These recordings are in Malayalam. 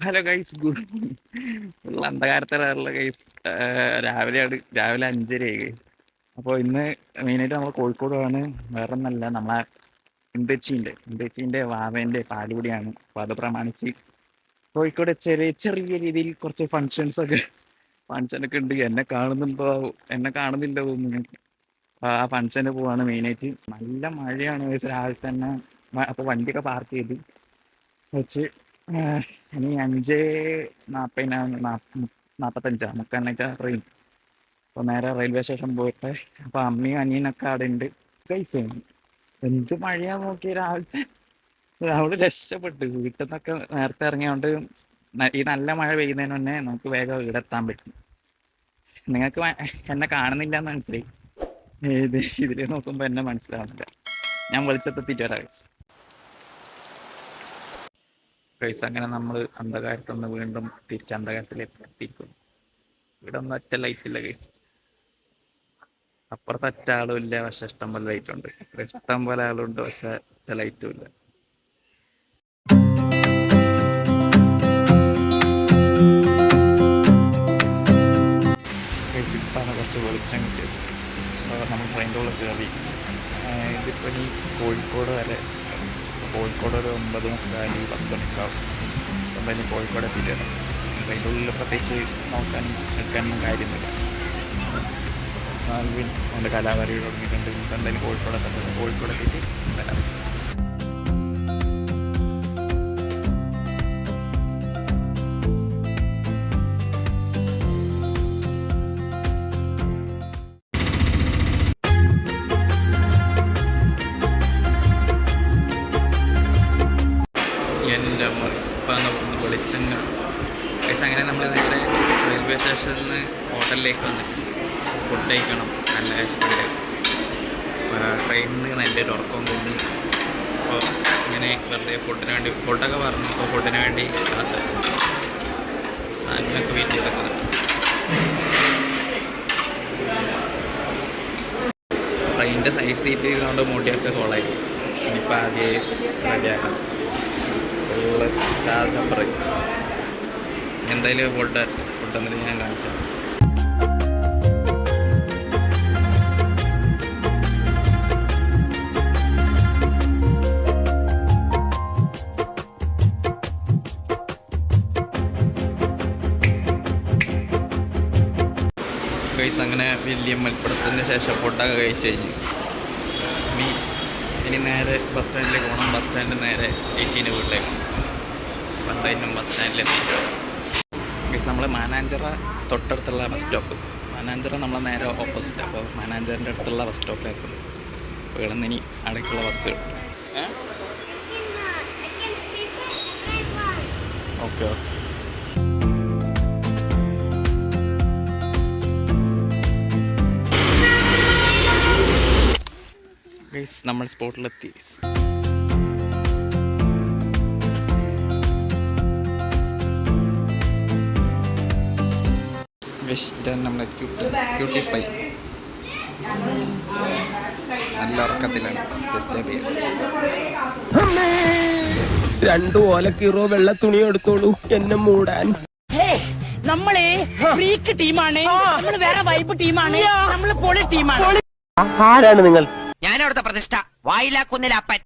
ഹലോ ഗൈസ് ഗുഡ് ഫുൾ അന്ധകാരത്തിലുള്ള ഗൈസ് രാവിലെയാണ് രാവിലെ അഞ്ചരയായി ഗൈസ്. അപ്പോൾ ഇന്ന് മെയിനായിട്ട് നമ്മൾ കോഴിക്കോടാണ് വേറെ ഒന്നല്ല നമ്മളെ ഇന്തച്ചീന്റെ ഇന്തച്ചീന്റെ വാവേന്റെ പാലുകൂടിയാണ് അപ്പോൾ അത് പ്രമാണിച്ച് കോഴിക്കോട് ചെറിയ ചെറിയ രീതിയിൽ കുറച്ച് ഫങ്ഷൻസ് ഒക്കെ ഫങ്ഷനൊക്കെ ഉണ്ട്. എന്നെ കാണുന്നുണ്ടോ എന്നെ കാണുന്നില്ല അപ്പോൾ ആ ഫങ്ഷന് പോവാണ് മെയിനായിട്ട്. നല്ല മഴയാണ് ഗൈസ് രാവിലെ തന്നെ. അപ്പോൾ വണ്ടിയൊക്കെ പാർക്ക് ചെയ്ത് വെച്ച് ഇനി അഞ്ച് നാൽപ്പതിനാണ് നാപ്പത്തഞ്ചാ മുക്കാലിനൊക്കെ ട്രെയിൻ അപ്പോൾ നേരെ റെയിൽവേ സ്റ്റേഷൻ പോയിട്ട് അപ്പോൾ അമ്മയും അനിയനൊക്കെ അവിടെ ഉണ്ട് പൈസ എന്ത് മഴയാ നോക്കി രാവിലത്തെ? രാവിലെ രക്ഷപ്പെട്ടു. വീട്ടിൽ നിന്നൊക്കെ നേരത്തെ ഇറങ്ങിയോണ്ട് ന- ഈ നല്ല മഴ പെയ്യുന്നതിന് മുന്നേ നമുക്ക് വേഗം വീടെത്താൻ പറ്റും. നിങ്ങൾക്ക് എന്നെ കാണുന്നില്ല എന്ന് മനസ്സിലായി. ഇത് ഇതിൽ നോക്കുമ്പോൾ എന്നെ മനസ്സിലാവുന്നില്ല. ഞാൻ വെളിച്ചത്തെത്തിയിട്ട് ഗൈസ് ഗൈസ് അങ്ങനെ നമ്മൾ അന്ധകാരത്തിൽ നിന്ന് വീണ്ടും തിരിച്ച് അന്ധകാരത്തിലേക്ക് എത്തിക്കും. ഇവിടെ ഒന്നും ഒറ്റ ലൈറ്റ് ഇല്ല ഗൈസ് അപ്പുറത്ത് ഒറ്റ ആളും ഇല്ല പക്ഷെ ഇഷ്ടം പോലെ ലൈറ്റ് ഉണ്ട്. ഇഷ്ടം പോലെ ആളുണ്ട് പക്ഷെ ഒറ്റ ലൈറ്റും ഇല്ല. കുറച്ച് വെളിച്ചം കിട്ടിയത്. നമ്മൾ ട്രെയിന്റെ ഉള്ളിൽ കയറി. ഇതിപ്പോൾ ഇനി കോഴിക്കോട് വരെ കോഴിക്കോട് ഒരു ഒമ്പത് മുക്കാലി പത്ത് മണിക്കാവും. എന്തായാലും കോഴിക്കോട് എത്തിയിട്ട് വരാം അതിന്റെ ഉള്ളിൽ പ്രത്യേകിച്ച് നോക്കാനും നിൽക്കാനും കാര്യമൊന്നുമില്ല സാൽവിൻ അവന്റെ കലാകാരികൾ തുടങ്ങിയിട്ടുണ്ട്. എന്തായാലും കോഴിക്കോട് എത്തണ്ടത് കോഴിക്കോട് എത്തിയിട്ട് വരാം. ഇപ്പം വെളിച്ചങ്ങൾ ഗൈസ് അങ്ങനെ നമ്മൾ നേരെ റെയിൽവേ സ്റ്റേഷനിൽ നിന്ന് ഹോട്ടലിലേക്ക് വന്നിട്ടുണ്ട്. ഫുഡ് കഴിക്കണം നല്ല വിശപ്പുണ്ട് ട്രെയിനിൽ നിന്ന് എന്റെ ഒരു ഉറക്കം തോന്നി അപ്പോൾ ഇങ്ങനെ വെറുതെ ഫുഡിന് വേണ്ടി ഫുഡൊക്കെ പറഞ്ഞു അപ്പോൾ ഫുഡിന് വേണ്ടി കാത്ത് സാധനങ്ങളൊക്കെ വെയിറ്റ് ചെയ്തൊക്കെ ട്രെയിനിന്റെ സൈഡ് സീറ്റ് ചെയ്തുകൊണ്ട് മുടിയൊക്കെ കോളായി ഇനിയിപ്പോൾ ആദ്യം റെഡിയാക്കാം ചാർജ് ചാർജർ എന്തായാലും ഫുഡ് ഫുഡ് എന്നിട്ട് ഞാൻ കാണിച്ചു അങ്ങനെ വലിയ മൽപ്പുറത്തിന് ശേഷം ഫുഡൊക്കെ കഴിച്ച് കഴിഞ്ഞു. ഇനി നേരെ ബസ് സ്റ്റാൻഡിലേക്ക് പോകണം ബസ് സ്റ്റാൻഡ് നേരെ ചേച്ചീന്റെ വീട്ടിലേക്ക്. എന്തായാലും ബസ് സ്റ്റാൻഡിലെത്തിയിട്ട് നമ്മൾ മാനാഞ്ചിറ തൊട്ടടുത്തുള്ള ബസ് സ്റ്റോപ്പ് മാനാഞ്ചിറ നമ്മളെ നേരെ ഓപ്പോസിറ്റ് അപ്പോൾ മാനാഞ്ചിറിന്റെ അടുത്തുള്ള ബസ് സ്റ്റോപ്പിലേക്ക് ഇവിടെ നിന്ന് ഇനി അടയ്ക്കുള്ള ബസ് കിട്ടും ഓക്കെ ഓക്കെ ഗൈസ് നമ്മൾ സ്പോട്ടിലെത്തി. ഇതാണ് നമ്മുടെ ക്യൂട്ടി ക്യൂട്ടി പൈ നല്ല ഉറക്കത്തിലാണ് രണ്ടു ഓലക്കീറോ വെള്ള തുണി എടുത്തോളൂ. എന്നെ മൂടാൻ. ഹേ നമ്മളെ ഫ്രീക്ക് ടീമാണ് നമ്മൾ വേറെ വൈബ് ടീമാണ് നമ്മൾ പൊളി ടീമാണ് ആരാണ് നിങ്ങൾ? ഞാൻ അവിടുത്തെ പ്രതിഷ്ഠ. വായിലാക്കുന്നില്ല അപ്പൻ.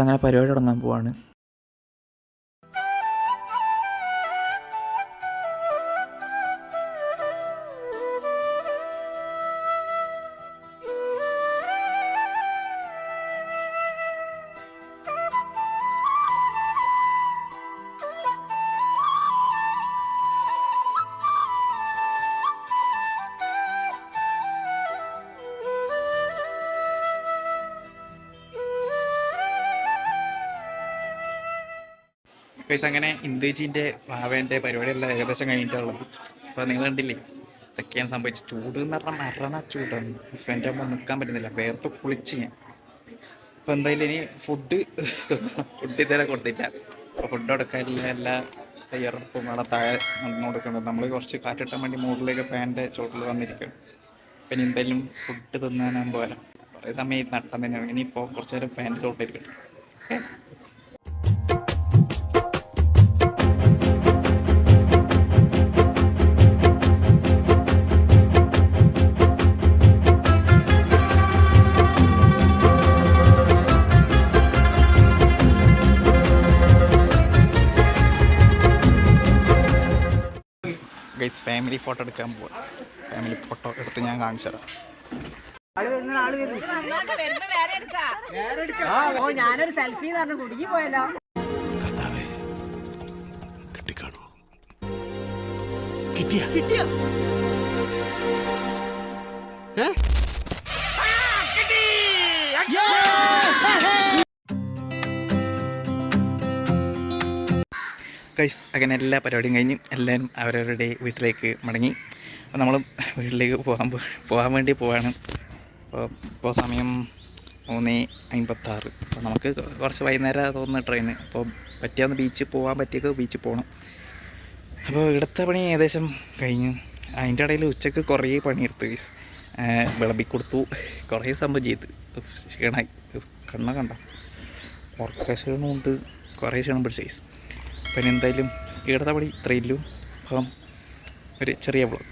അങ്ങനെ പരിപാടി തുടങ്ങാൻ പോവാണ്. ഗൈസ് അങ്ങനെ ഇന്ദുജീന്റെ ഭാവേന്റെ പരിപാടിയെല്ലാം ഏകദേശം കഴിഞ്ഞിട്ടുള്ളത് അപ്പോൾ നിങ്ങൾ കണ്ടില്ലേ? ഇതൊക്കെയാണ് സംഭവിച്ചത്. ചൂട് എന്ന് പറഞ്ഞാൽ മരണ ചൂടാണ് ഫാന്റെ ആകുമ്പോൾ നിൽക്കാൻ പറ്റുന്നില്ല. വേർത്ത് കുളിച്ച് ഞാൻ. അപ്പോൾ എന്തായാലും ഇനി ഫുഡ് ഫുഡ് ഇതുവരെ കൊടുത്തില്ല. അപ്പോൾ ഫുഡ് കൊടുക്കാനില്ല എല്ലാ തയ്യാറെടുപ്പും അവിടെ താഴെ നടന്നു നമ്മൾ കുറച്ച് കാറ്റിട്ടാൻ വേണ്ടി മുകളിലേക്ക് ഫാന്റെ ചോട്ടിൽ വന്നിരിക്കും. പിന്നെ എന്തായാലും ഫുഡ് തിന്നാനാകുമ്പോൾ വരാം കുറേ സമയം നട്ടം തന്നെയാണ് ഇനി ഇപ്പോൾ കുറച്ച് നേരം ഫാന്റെ ചോട്ടിലിരിക്കട്ടെ ഓക്കെ? ഫാമിലി ഫോട്ടോ എടുക്കാൻ പോവാം. ഫാമിലി ഫോട്ടോ എടുത്ത് ഞാൻ കാണിച്ചു തരാം. ഓ ഞാനൊരു സെൽഫി പറഞ്ഞു. കുടുങ്ങി പോയല്ലോ. ഗൈസ് അങ്ങനെ എല്ലാ പരിപാടിയും കഴിഞ്ഞ് എല്ലാവരും അവരവരുടെ വീട്ടിലേക്ക് മടങ്ങി. അപ്പോൾ നമ്മൾ വീട്ടിലേക്ക് പോകാൻ പോകാൻ വേണ്ടി പോവാണ്. അപ്പോൾ ഇപ്പോൾ സമയം മൂന്ന് അമ്പത്താറ് അപ്പോൾ നമുക്ക് കുറച്ച് വൈകുന്നേരം തോന്നുന്ന ട്രെയിന്. അപ്പോൾ പറ്റിയാന്ന് ബീച്ചിൽ പോകാൻ പറ്റിയൊക്കെ ബീച്ചിൽ പോകണം അപ്പോൾ ഇവിടുത്തെ പണി ഏകദേശം കഴിഞ്ഞു. അതിന്റെ ഇടയിൽ ഉച്ചയ്ക്ക് കുറേ പണിയെടുത്തു ഗൈസ്. വിളമ്പി കൊടുത്തു. കുറേ സംഭവം ചെയ്ത്. ക്ഷീണായി. കണ്ണ കണ്ട? ഉറക്ക ക്ഷീണമുണ്ട്. കുറേ ക്ഷീണം പിടിച്ച ഗൈസ്. പിന്നെ എന്തായാലും ഇത്രയില്ലും ഇത്രയില്ലു അപ്പം ഒരു ചെറിയ വ്ളോഗ്